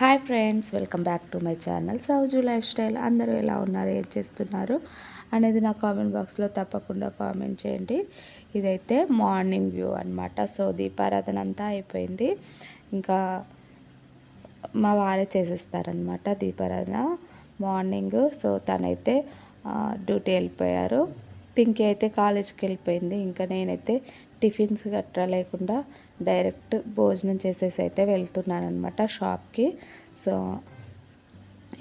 Hi friends welcome back to my channel. Souju lifestyle. అందరూ ఎలా ఉన్నారు? ఏం చేస్తున్నారు? అనేది నా కామెంట్ బాక్స్లో తప్పకుండా కామెంట్ చేయండి. ఇదైతే మార్నింగ్ వ్యూ అనమాట సో దీపారాధన అంతా అయిపోయింది. ఇంకా మా వారే చేసేస్తారనమాట దీపారాధన మార్నింగ్. సో తనైతే డ్యూటీ వెళ్ళిపోయారు. పింకీ అయితే కాలేజ్కి వెళ్ళిపోయింది. ఇంకా నేనైతే టిఫిన్స్ గట్రా లేకుండా డైరెక్ట్ భోజనం చేసేసి అయితే వెళ్తున్నాను అనమాట షాప్కి. సో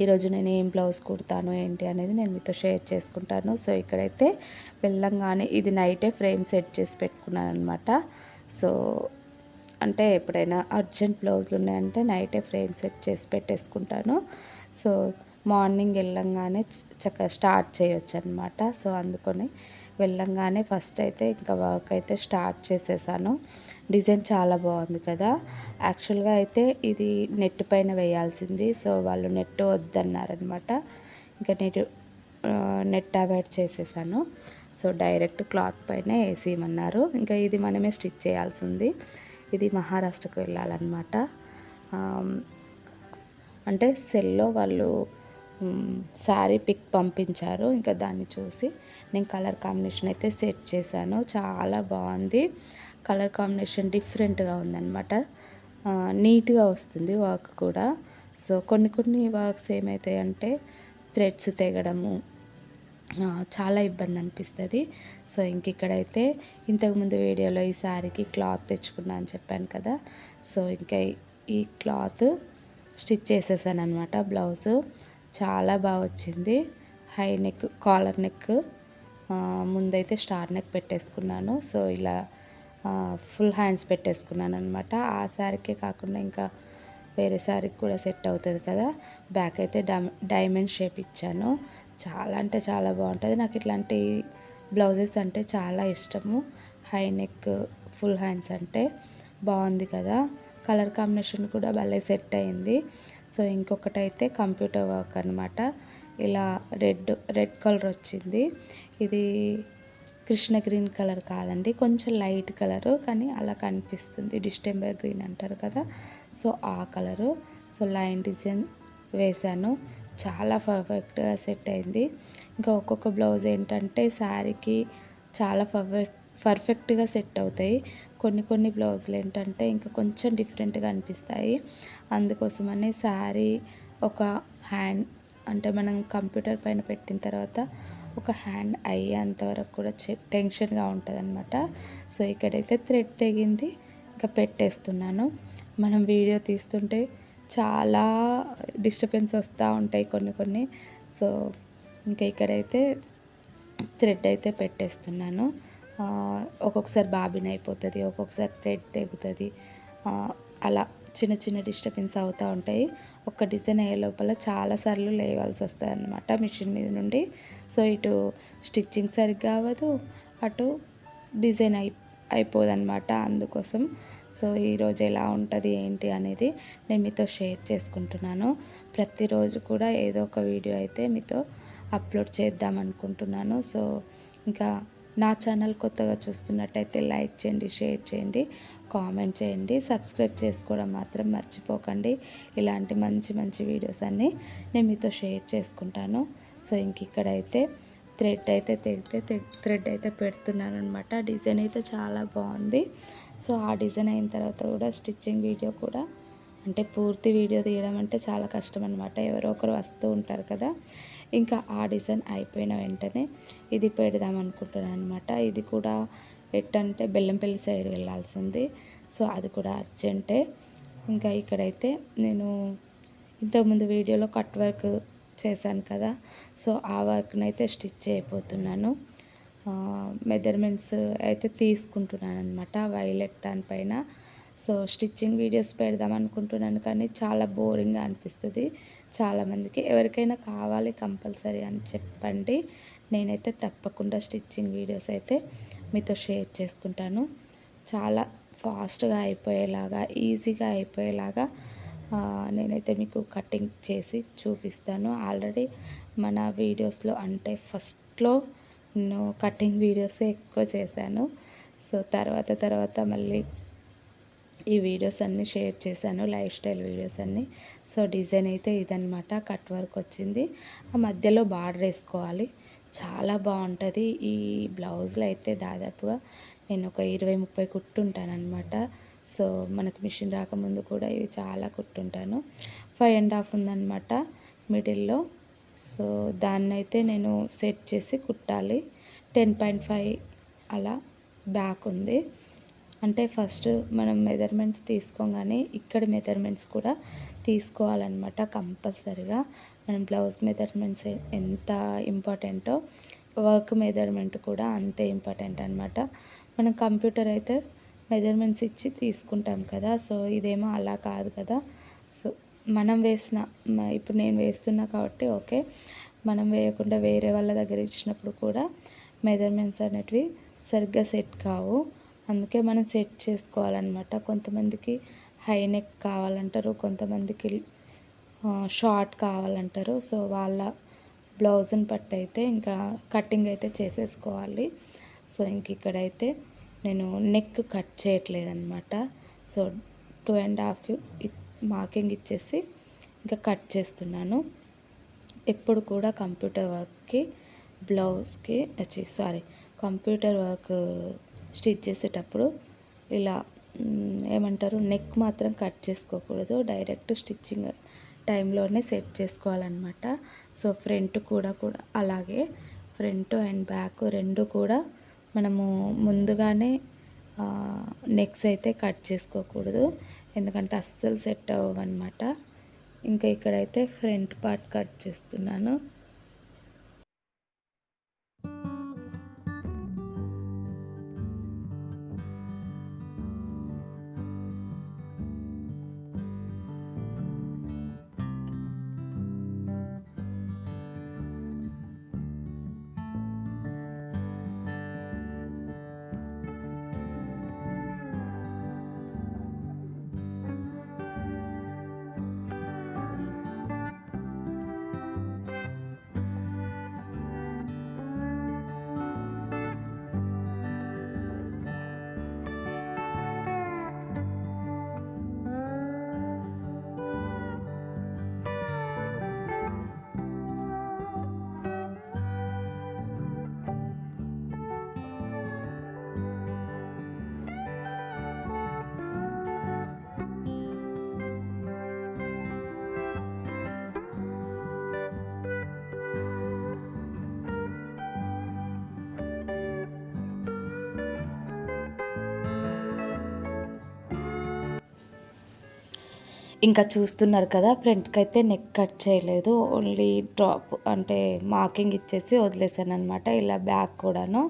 ఈరోజు నేను ఏం బ్లౌజ్ కుడతాను ఏంటి అనేది నేను మీతో షేర్ చేసుకుంటాను. సో ఇక్కడైతే వెళ్ళంగానే ఇది నైటే ఫ్రేమ్ సెట్ చేసి పెట్టుకున్నాను అనమాట సో అంటే ఎప్పుడైనా అర్జెంట్ బ్లౌజులు ఉన్నాయంటే నైటే ఫ్రేమ్ సెట్ చేసి పెట్టేసుకుంటాను. సో మార్నింగ్ వెళ్ళంగానే చక్కగా స్టార్ట్ చేయొచ్చు అనమాట సో అందుకని వెళ్ళంగానే ఫస్ట్ అయితే ఇంకా వర్క్ అయితే స్టార్ట్ చేసేసాను. డిజైన్ చాలా బాగుంది కదా. యాక్చువల్గా అయితే ఇది నెట్ పైన వేయాల్సింది. సో వాళ్ళు నెట్ వద్దన్నారనమాట ఇంకా నెట్ నెట్ అవాయిడ్ చేసేసాను. సో డైరెక్ట్ క్లాత్ పైన వేసేయమన్నారు. ఇంకా ఇది మనమే స్టిచ్ చేయాల్సింది. ఇది మహారాష్ట్రకు వెళ్ళాలన్నమాట. అంటే సెల్లో వాళ్ళు శారీ పిక్ పంపించారు. ఇంకా దాన్ని చూసి నేను కలర్ కాంబినేషన్ అయితే సెట్ చేశాను. చాలా బాగుంది. కలర్ కాంబినేషన్ డిఫరెంట్గా ఉందన్నమాట. నీట్గా వస్తుంది వర్క్ కూడా. సో కొన్ని కొన్ని వర్క్స్ ఏమవుతాయంటే థ్రెడ్స్ తెగడము చాలా ఇబ్బంది అనిపిస్తుంది. సో ఇంక ఇక్కడైతే ఇంతకుముందు వీడియోలో ఈ శారీకి క్లాత్ తెచ్చుకున్నా అని చెప్పాను కదా. సో ఇంకా ఈ క్లాత్ స్టిచ్ చేసేసాను అనమాట బ్లౌజు. చాలా బాగా వచ్చింది. హై నెక్ కాలర్ నెక్ ముందైతే స్టార్ నెక్ పెట్టేసుకున్నాను. సో ఇలా ఫుల్ హ్యాండ్స్ పెట్టేసుకున్నాను అనమాట ఆ శారీకే కాకుండా ఇంకా వేరే శారీకి కూడా సెట్ అవుతుంది కదా. బ్యాక్ అయితే డైమండ్ షేప్ ఇచ్చాను. చాలా అంటే చాలా బాగుంటుంది. నాకు ఇట్లాంటి బ్లౌజెస్ అంటే చాలా ఇష్టము. హై నెక్ ఫుల్ హ్యాండ్స్ అంటే బాగుంది కదా. కలర్ కాంబినేషన్ కూడా భలే సెట్ అయింది. సో ఇంకొకటి అయితే కంప్యూటర్ వర్క్ అనమాట ఇలా రెడ్ రెడ్ కలర్ వచ్చింది. ఇది కృష్ణ గ్రీన్ కలర్ కాదండి. కొంచెం లైట్ కలరు కానీ అలా కనిపిస్తుంది. డిస్టెంబర్ గ్రీన్ అంటారు కదా. సో ఆ కలరు. సో లైన్ డిజైన్ వేశాను. చాలా పర్ఫెక్ట్గా సెట్ అయింది. ఇంకా ఒక్కొక్క బ్లౌజ్ ఏంటంటే శారీకి చాలా పర్ఫెక్ట్ పర్ఫెక్ట్గా సెట్ అవుతాయి. కొన్ని కొన్ని బ్లౌజులు ఏంటంటే ఇంకా కొంచెం డిఫరెంట్గా అనిపిస్తాయి. అందుకోసమని శారీ ఒక హ్యాండ్ అంటే మనం కంప్యూటర్ పైన పెట్టిన తర్వాత ఒక హ్యాండ్ అయ్యేంత వరకు కూడా టెన్షన్గా ఉంటుంది అనమాట సో ఇక్కడైతే థ్రెడ్ తెగింది. ఇంకా పెట్టేస్తున్నాను. మనం వీడియో తీస్తుంటే చాలా డిస్టర్బెన్స్ వస్తూ ఉంటాయి కొన్ని కొన్ని. సో ఇంకా ఇక్కడైతే థ్రెడ్ అయితే పెట్టేస్తున్నాను. ఒక్కొక్కసారి బాబిన్ అయిపోతుంది ఒక్కొక్కసారి థ్రెడ్ తెగుతుంది. అలా చిన్న చిన్న డిస్టర్బెన్స్ అవుతూ ఉంటాయి. ఒక్క డిజైన్ అయ్యే లోపల చాలాసార్లు లేవాల్సి వస్తుంది అనమాట మిషన్ మీద నుండి. సో ఇటు స్టిచ్చింగ్ సరిగ్గా అవ్వదు అటు డిజైన్ అయి అయిపోదన్నమాట అందుకోసం. సో ఈరోజు ఎలా ఉంటుంది ఏంటి అనేది నేను మీతో షేర్ చేసుకుంటున్నాను. ప్రతిరోజు కూడా ఏదో ఒక వీడియో అయితే మీతో అప్లోడ్ చేద్దాం అనుకుంటున్నాను. సో ఇంకా నా ఛానల్ కొత్తగా చూస్తున్నట్టయితే లైక్ చేయండి షేర్ చేయండి కామెంట్ చేయండి సబ్స్క్రైబ్ చేసుకోవడం మాత్రం మర్చిపోకండి. ఇలాంటి మంచి మంచి వీడియోస్ అన్నీ నేను మీతో షేర్ చేసుకుంటాను. సో ఇంక ఇక్కడైతే థ్రెడ్ అయితే తెగితే థ్రెడ్ అయితే పెడుతున్నాను అనమాట డిజైన్ అయితే చాలా బాగుంది. సో ఆ డిజైన్ అయిన తర్వాత కూడా స్టిచ్చింగ్ వీడియో కూడా అంటే పూర్తి వీడియో తీయడం అంటే చాలా కష్టం అనమాట ఎవరో ఒకరు వస్తూ ఉంటారు కదా. ఇంకా ఆ డిజైన్ అయిపోయిన వెంటనే ఇది పెడదాం అనుకుంటున్నాను అనమాట ఇది కూడా ఎట్టంటే బెల్లంపల్లి సైడ్ వెళ్ళాల్సింది. సో అది కూడా అర్జెంటే. ఇంకా ఇక్కడైతే నేను ఇంతకుముందు వీడియోలో కట్ వర్క్ చేశాను కదా. సో ఆ వర్క్ని అయితే స్టిచ్ చేయబోతున్నాను. మెజర్మెంట్స్ అయితే తీసుకుంటున్నాను అనమాట వైలెట్ దానిపైన సో స్టిచ్చింగ్ వీడియోస్ పెడదాం అనుకుంటున్నాను కానీ చాలా బోరింగ్గా అనిపిస్తుంది. చాలామందికి ఎవరికైనా కావాలి కంపల్సరీ అని చెప్పండి. నేనైతే తప్పకుండా స్టిచ్చింగ్ వీడియోస్ అయితే మీతో షేర్ చేసుకుంటాను. చాలా ఫాస్ట్గా అయిపోయేలాగా ఈజీగా అయిపోయేలాగా నేనైతే మీకు కటింగ్ చేసి చూపిస్తాను. ఆల్రెడీ మన వీడియోస్లో అంటే ఫస్ట్లో నేను కటింగ్ వీడియోసే ఎక్కువ చేశాను. సో తర్వాత తర్వాత మళ్ళీ ఈ వీడియోస్ అన్నీ షేర్ చేశాను లైఫ్ స్టైల్ వీడియోస్ అన్నీ. సో డిజైన్ అయితే ఇదనమాట కట్ వర్క్ వచ్చింది. ఆ మధ్యలో బార్డర్ వేసుకోవాలి. చాలా బాగుంటుంది. ఈ బ్లౌజ్లో అయితే దాదాపుగా నేను ఒక ఇరవై ముప్పై కుట్టుంటానమాట సో మనకు మిషన్ రాకముందు కూడా ఇవి చాలా కుట్టుంటాను. ఫైవ్ అండ్ హాఫ్ ఉందన్నమాట మిడిల్లో. సో దాన్ని అయితే నేను సెట్ చేసి కుట్టాలి. టెన్ పాయింట్ ఫైవ్ అలా బ్యాక్ ఉంది. అంటే ఫస్ట్ మనం మెజర్మెంట్స్ తీసుకోగానే ఇక్కడ మెజర్మెంట్స్ కూడా తీసుకోవాలన్నమాట కంపల్సరిగా. మనం బ్లౌజ్ మెజర్మెంట్స్ ఎంత ఇంపార్టెంటో వర్క్ మెజర్మెంట్ కూడా అంతే ఇంపార్టెంట్ అనమాట మనం కంప్యూటర్ అయితే మెజర్మెంట్స్ ఇచ్చి తీసుకుంటాం కదా సో ఇదేమో అలా కాదు కదా. సో మనం వేసిన ఇప్పుడు నేను వేస్తున్నా కాబట్టి ఓకే. మనం వేయకుండా వేరే వాళ్ళ దగ్గర ఇచ్చినప్పుడు కూడా మెజర్మెంట్స్ అనేటివి సరిగ్గా సెట్ కావు. అందుకే మనం సెట్ చేసుకోవాలన్నమాట. కొంతమందికి హై నెక్ కావాలంటారు కొంతమందికి షార్ట్ కావాలంటారు. సో వాళ్ళ బ్లౌజ్ని బట్టి అయితే ఇంకా కటింగ్ అయితే చేసేసుకోవాలి. సో ఇంక ఇక్కడైతే నేను neck cut చేయట్లేదనమాట so two and half marking ఇచ్చేసి ఇంకా కట్ చేస్తున్నాను. ఎప్పుడు కూడా కంప్యూటర్ వర్క్కి బ్లౌజ్కి వచ్చి సారీ కంప్యూటర్ వర్క్ స్టిచ్ చేసేటప్పుడు ఇలా ఏమంటారు నెక్ మాత్రం కట్ చేసుకోకూడదు. డైరెక్ట్ స్టిచ్చింగ్ టైంలోనే సెట్ చేసుకోవాలన్నమాట. సో ఫ్రంట్ కూడా కూడా అలాగే. ఫ్రంట్ అండ్ బ్యాక్ రెండు కూడా మనము ముందుగానే నెక్స్ అయితే కట్ చేసుకోకూడదు. ఎందుకంటే అస్సలు సెట్ అవ్వనమాట ఇంకా ఇక్కడైతే ఫ్రంట్ పార్ట్ కట్ చేస్తున్నాను. ఇంకా చూస్తున్నారు కదా ఫ్రంట్కి అయితే నెక్ కట్ చేయలేదు. ఓన్లీ డ్రాప్ అంటే మార్కింగ్ ఇచ్చేసి వదిలేసాను అనమాట ఇలా బ్యాక్ కూడాను.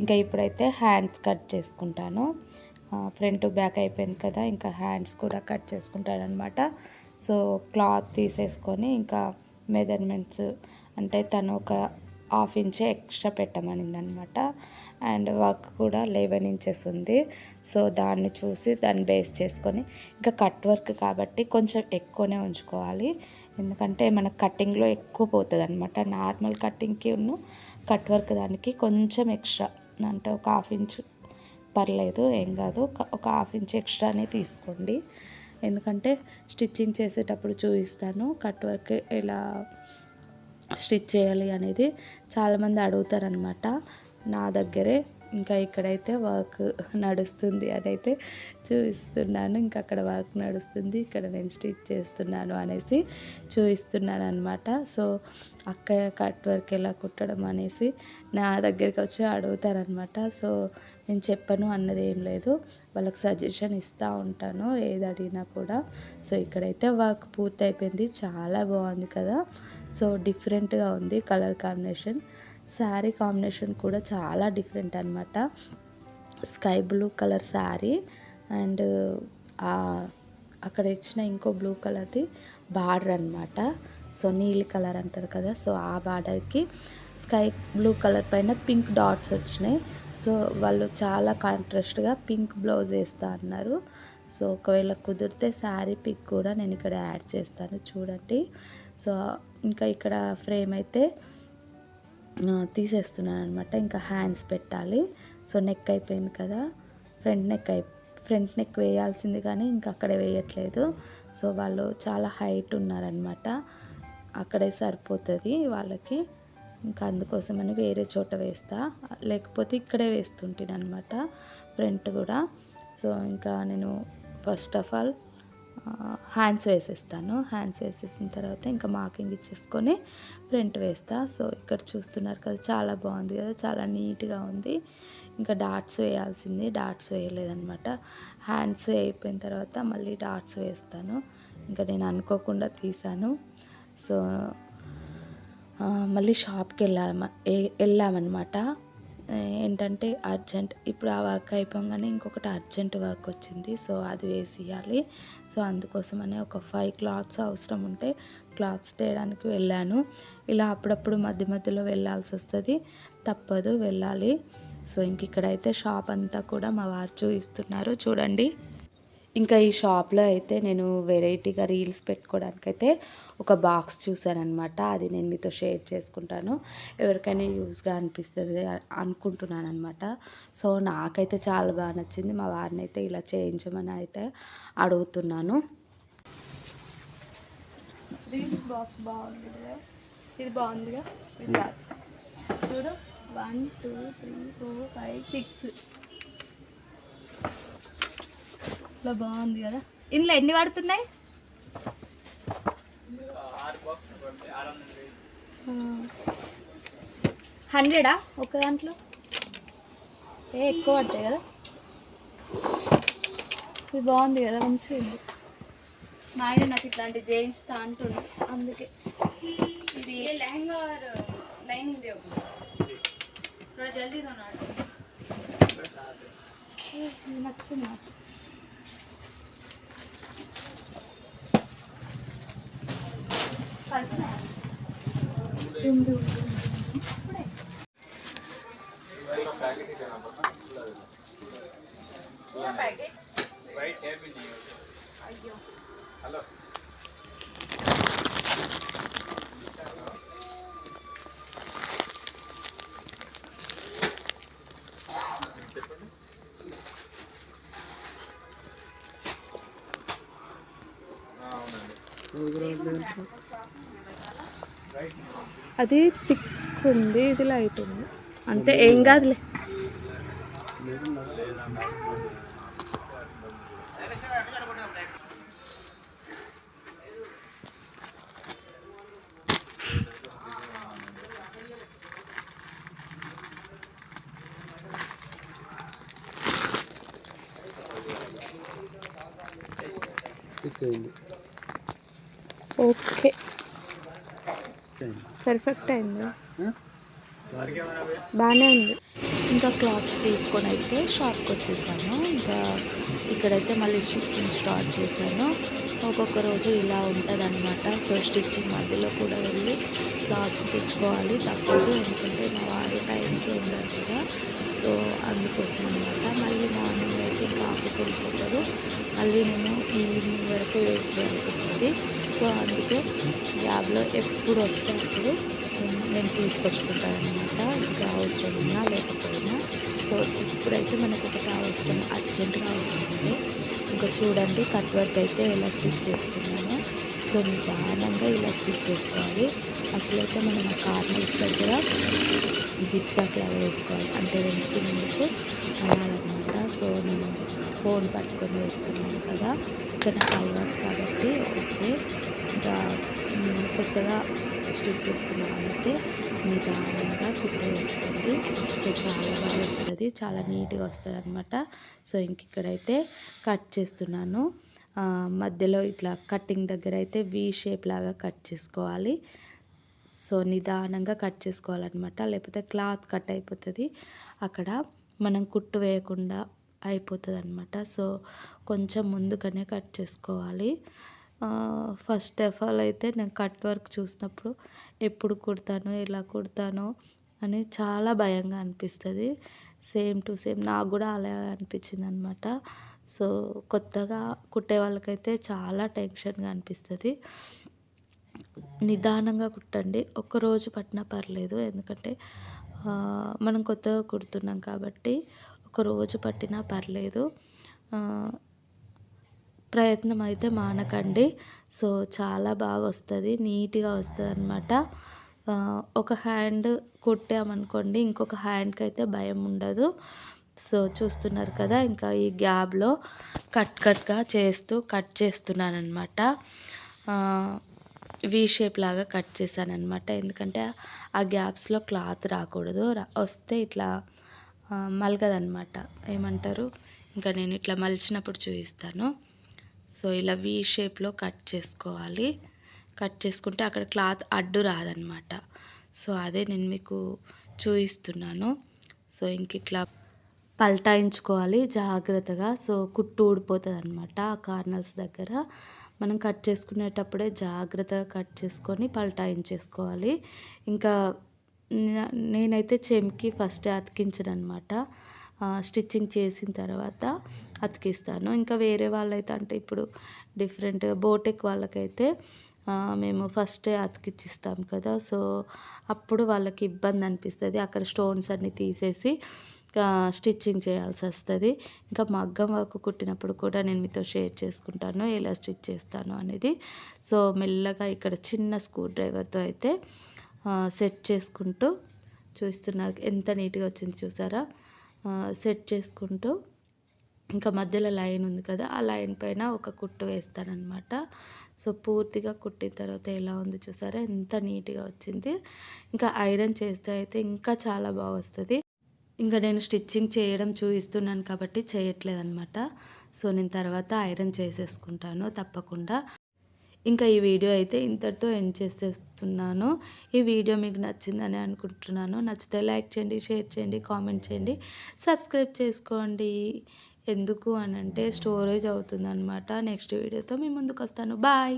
ఇంకా ఇప్పుడైతే హ్యాండ్స్ కట్ చేసుకుంటాను. ఫ్రంట్ బ్యాక్ అయిపోయింది కదా ఇంకా హ్యాండ్స్ కూడా కట్ చేసుకుంటాను అనమాట సో క్లాత్ తీసేసుకొని ఇంకా మెజర్మెంట్స్ అంటే తను ఒక హాఫ్ ఇంచ్ ఎక్స్ట్రా పెట్టమనింది అనమాట అండ్ వర్క్ కూడా లెవెన్ ఇంచెస్ ఉంది. సో దాన్ని చూసి దాన్ని బేస్ చేసుకొని ఇంకా కట్ వర్క్ కాబట్టి కొంచెం ఎక్కువనే ఉంచుకోవాలి. ఎందుకంటే మన కటింగ్లో ఎక్కువ పోతుంది అనమాట నార్మల్ కటింగ్కి ఉన్న కట్ వర్క్ దానికి కొంచెం ఎక్స్ట్రా. అంటే ఒక హాఫ్ ఇంచ్ పర్లేదు ఏం కాదు. ఒక హాఫ్ ఇంచ్ ఎక్స్ట్రానే తీసుకోండి. ఎందుకంటే స్టిచ్చింగ్ చేసేటప్పుడు చూపిస్తాను కట్ వర్క్ ఎలా స్టిచ్ చేయాలి అనేది చాలామంది అడుగుతారనమాట నా దగ్గరే. ఇంకా ఇక్కడైతే వర్క్ నడుస్తుంది. అని అయితే చూపిస్తున్నాను. ఇంకా అక్కడ వర్క్ నడుస్తుంది. ఇక్కడ నేను స్టిచ్ చేస్తున్నాను అనేసి చూపిస్తున్నాను అనమాట సో అక్కయ్య కట్ వర్క్ ఎలా కుట్టడం అనేసి నా దగ్గరికి వచ్చి అడుగుతారనమాట సో నేను చెప్పను అన్నది ఏం లేదు. వాళ్ళకి సజెషన్ ఇస్తూ ఉంటాను ఏది అడిగినా కూడా. సో ఇక్కడైతే వర్క్ పూర్తయిపోయింది. చాలా బాగుంది కదా. సో డిఫరెంట్గా ఉంది కలర్ కాంబినేషన్. శారీ కాంబినేషన్ కూడా చాలా డిఫరెంట్ అనమాట sky blue colour sari and అక్కడ ఇచ్చిన ఇంకో బ్లూ కలర్ది బార్డర్ అనమాట సో నీలి కలర్ అంటారు కదా సో ఆ బార్డర్కి స్కై బ్లూ కలర్ పైన పింక్ డాట్స్ వచ్చినాయి. సో వాళ్ళు చాలా కాంట్రాస్ట్గా పింక్ బ్లౌజ్ వేస్తా అన్నారు. సో ఒకవేళ కుదిరితే శారీ పిక్ కూడా నేను ఇక్కడ యాడ్ చేస్తాను చూడండి. సో ఇంకా ఇక్కడ ఫ్రేమ్ అయితే తీసేస్తున్నాను అనమాట ఇంకా హ్యాండ్స్ పెట్టాలి. సో నెక్ అయిపోయింది కదా. ఫ్రంట్ నెక్ అయి ఫ్రంట్ నెక్ వేయాల్సింది కానీ ఇంకా అక్కడే వేయట్లేదు. సో వాళ్ళు చాలా హైట్ ఉన్నారనమాట అక్కడే సరిపోతుంది వాళ్ళకి. ఇంకా అందుకోసమని వేరే చోట వేస్తా. లేకపోతే ఇక్కడే వేస్తుంటాను అనమాట ఫ్రంట్ కూడా. సో ఇంకా నేను ఫస్ట్ ఆఫ్ ఆల్ హ్యాండ్స్ వేసేస్తాను. హ్యాండ్స్ వేసేసిన తర్వాత ఇంకా మార్కింగ్ ఇచ్చేసుకొని ఫ్రంట్ వేస్తా. సో ఇక్కడ చూస్తున్నారు కదా చాలా బాగుంది కదా చాలా నీట్గా ఉంది. ఇంకా డాట్స్ వేయాల్సింది. డాట్స్ వేయలేదనమాట హ్యాండ్స్ అయిపోయిన తర్వాత మళ్ళీ డాట్స్ వేస్తాను. ఇంకా నేను అనుకోకుండా తీసాను. సో మళ్ళీ షాప్కి వెళ్ళామ వెళ్ళామన్నమాట. ఏంటంటే అర్జెంట్. ఇప్పుడు ఆ వర్క్ అయిపోగానే ఇంకొకటి అర్జెంట్ వర్క్ వచ్చింది. సో అది వేసేయాలి సో అందుకోసమనే ఒక ఫైవ్ క్లాత్స్ అవసరం ఉంటే క్లాత్స్ తేయడానికి వెళ్ళాను. ఇలా అప్పుడప్పుడు మధ్య మధ్యలో వెళ్ళాల్సి వస్తుంది. తప్పదు వెళ్ళాలి. సో ఇంక ఇక్కడైతే షాప్ అంతా కూడా మా వారు చూపిస్తున్నారు చూడండి. ఇంకా ఈ షాప్లో అయితే నేను వెరైటీగా రీల్స్ పెట్టుకోవడానికైతే ఒక బాక్స్ చూసానమాట అది నేను మీతో షేర్ చేసుకుంటాను. ఎవరికైనా యూస్గా అనిపిస్తుంది అనుకుంటున్నాను అనమాట సో నాకైతే చాలా బాగా నచ్చింది. మా వారిని అయితే ఇలా చేయించమని అయితే అడుగుతున్నాను. రీల్స్ బాక్స్ బాగుంది ఇది బాగుందిగా చూడు. One two three four five six. షాప్లో బాగుంది కదా. ఇందులో ఎన్ని పడుతున్నాయి హండ్రెడా? ఒక దాంట్లో? ఏ ఎక్కువ పడతాయి కదా. ఇది బాగుంది కదా మంచిగా మా ఆయన నాకు ఇట్లాంటి చేయిస్తా అంటుంది అందుకే. ఇది లెహంగా లైనింగ్ జల్దీ నచ్చింది? నాకు రెండు హలో అది థిక్ ఉంది ఇది లైట్ ఉంది అంతే ఏం కాదులే. ఓకే. పర్ఫెక్ట్ అయింది. బాగానే ఉంది. ఇంకా క్లాత్స్ తీసుకొని అయితే షాప్కి వచ్చేసాను. ఇంకా ఇక్కడైతే మళ్ళీ స్టిచ్చింగ్ స్టార్ట్ చేశాను. ఒక్కొక్క రోజు ఇలా ఉంటుంది అనమాట సో స్టిచ్చింగ్ మధ్యలో కూడా వెళ్ళి క్లాత్స్ తెచ్చుకోవాలి. తప్పదు ఎందుకంటే మా వారు టైంకి ఉండరు కదా. సో అందుకోసం అనమాట మళ్ళీ మార్నింగ్ అయితే ఇంకా ఆఫీస్ వెళ్ళిపోతారు. మళ్ళీ నేను ఈవినింగ్ వరకు వెయిట్ చేయాల్సి వస్తుంది. సో అందుకే క్యాబ్లో ఎప్పుడు వస్తే అప్పుడు నేను- తీసుకొచ్చుకుంటాను అనమాట ఇంకా అవసరం ఉన్నా లేకపోయినా. సో ఇప్పుడైతే మనకు ఒకటి అవసరం అర్జెంటుగా అవసరం ఉంది. ఇంకా చూడండి కట్ వర్క్ అయితే ఇలా స్టిచ్ చేస్తున్నాను. సో నిదానంగా ఇలా స్టిచ్ చేసుకోవాలి. అసలైతే మనం ఆ కార్నర్స్ దగ్గర జిప్సాక్ లాగా వేసుకోవాలి. అంటే వెనక్కి ముందుకు అనాలన్నమాట. సో నేను ఫోన్ పట్టుకొని వేస్తున్నాను కదా. ఇక్కడ నాకు అలవాటు కాబట్టి ఓకే. ఇంకా కొత్తగా స్టిచ్ చేస్తున్న వాళ్ళకి నిదానంగా కుట్ట వేసుకోండి సో చాలా బాగా వస్తుంది. చాలా నీట్గా వస్తుంది అనమాట సో ఇంక ఇక్కడైతే కట్ చేస్తున్నాను. మధ్యలో ఇట్లా కటింగ్ దగ్గర అయితే వి షేప్ లాగా కట్ చేసుకోవాలి. సో నిదానంగా కట్ చేసుకోవాలన్నమాట. లేకపోతే క్లాత్ కట్ అయిపోతుంది. అక్కడ మనం కుట్టు వేయకుండా అయిపోతుంది అనమాట సో కొంచెం ముందుగానే కట్ చేసుకోవాలి. ఫస్ట్ ఆఫ్ ఆల్ అయితే నేను కట్ వర్క్ చూసినప్పుడు ఎప్పుడు కుడతాను ఎలా కుడతాను అని చాలా భయంగా అనిపిస్తుంది. సేమ్ టు సేమ్ నాకు కూడా అలా అనిపించింది అనమాట సో కొత్తగా కుట్టే వాళ్ళకైతే చాలా టెన్షన్గా అనిపిస్తుంది. నిదానంగా కుట్టండి. ఒక్కరోజు పట్టినా పర్లేదు. ఎందుకంటే మనం కొత్తగా కుడుతున్నాం కాబట్టి ఒక రోజు పట్టినా పర్లేదు. ప్రయత్నం అయితే మానకండి. సో చాలా బాగా వస్తుంది నీట్గా వస్తుంది అనమాట ఒక హ్యాండ్ కుట్టామనుకోండి ఇంకొక హ్యాండ్కి అయితే భయం ఉండదు సో చూస్తున్నారు కదా ఇంకా ఈ గ్యాబ్లో కట్ కట్గా చేస్తూ కట్ చేస్తున్నాను అనమాట వి షేప్ లాగా కట్ చేశాను అనమాట ఎందుకంటే ఆ గ్యాప్స్లో క్లాత్ రాకూడదు. వస్తే ఇట్లా మలగదనమాట ఏమంటారు? ఇంకా నేను ఇట్లా మలిచినప్పుడు చూపిస్తాను. సో ఇలా వి షేప్లో కట్ చేసుకోవాలి. కట్ చేసుకుంటే అక్కడ క్లాత్ అడ్డు రాదనమాట సో అదే నేను మీకు చూపిస్తున్నాను. సో ఇంక ఇట్లా పల్టాయించుకోవాలి జాగ్రత్తగా. సో కుట్టు ఊడిపోతుంది అనమాట ఆ కార్నర్స్ దగ్గర. మనం కట్ చేసుకునేటప్పుడే జాగ్రత్తగా కట్ చేసుకొని పల్టాయించేసుకోవాలి. ఇంకా నేనైతే చెమ్కి ఫస్ట్ అతికించను అనమాట స్టిచ్చింగ్ చేసిన తర్వాత అతికిస్తాను. ఇంకా వేరే వాళ్ళైతే అంటే ఇప్పుడు డిఫరెంట్ బోటెక్ వాళ్ళకైతే మేము ఫస్టే అతికిచ్చిస్తాం కదా. సో అప్పుడు వాళ్ళకి ఇబ్బంది అనిపిస్తుంది. అక్కడ స్టోన్స్ అన్నీ తీసేసి స్టిచ్చింగ్ చేయాల్సి వస్తుంది. ఇంకా మగ్గం వర్క్ కుట్టినప్పుడు కూడా నేను మీతో షేర్ చేసుకుంటాను. ఎలా స్టిచ్ చేస్తాను అనేది. సో మెల్లగా ఇక్కడ చిన్న స్క్రూ డ్రైవర్తో అయితే సెట్ చేసుకుంటూ చూస్తున్నారు. ఎంత నీట్గా వచ్చింది చూసారా? సెట్ చేసుకుంటూ ఇంకా మధ్యలో లైన్ ఉంది కదా ఆ లైన్ పైన ఒక కుట్టు వేస్తానమాట సో పూర్తిగా కుట్టిన తర్వాత ఎలా ఉంది చూసారా? ఎంత నీట్గా వచ్చింది. ఇంకా ఐరన్ చేస్తే అయితే ఇంకా చాలా బాగా వస్తుంది ఇంకా నేను స్టిచ్చింగ్ చేయడం చూపిస్తున్నాను కాబట్టి చేయట్లేదు అనమాట సో నేను తర్వాత ఐరన్ చేసేసుకుంటాను తప్పకుండా. ఇంకా ఈ వీడియో అయితే ఇంతటితో ఎండ్ చేసేస్తున్నాను. ఈ వీడియో మీకు నచ్చిందని అనుకుంటున్నాను. నచ్చితే లైక్ చేయండి షేర్ చేయండి కామెంట్ చేయండి సబ్స్క్రైబ్ చేసుకోండి. ఎందుకు అని అంటే స్టోరేజ్ అవుతుంది అనమాట నెక్స్ట్ వీడియోతో మీ ముందుకు వస్తాను బాయ్.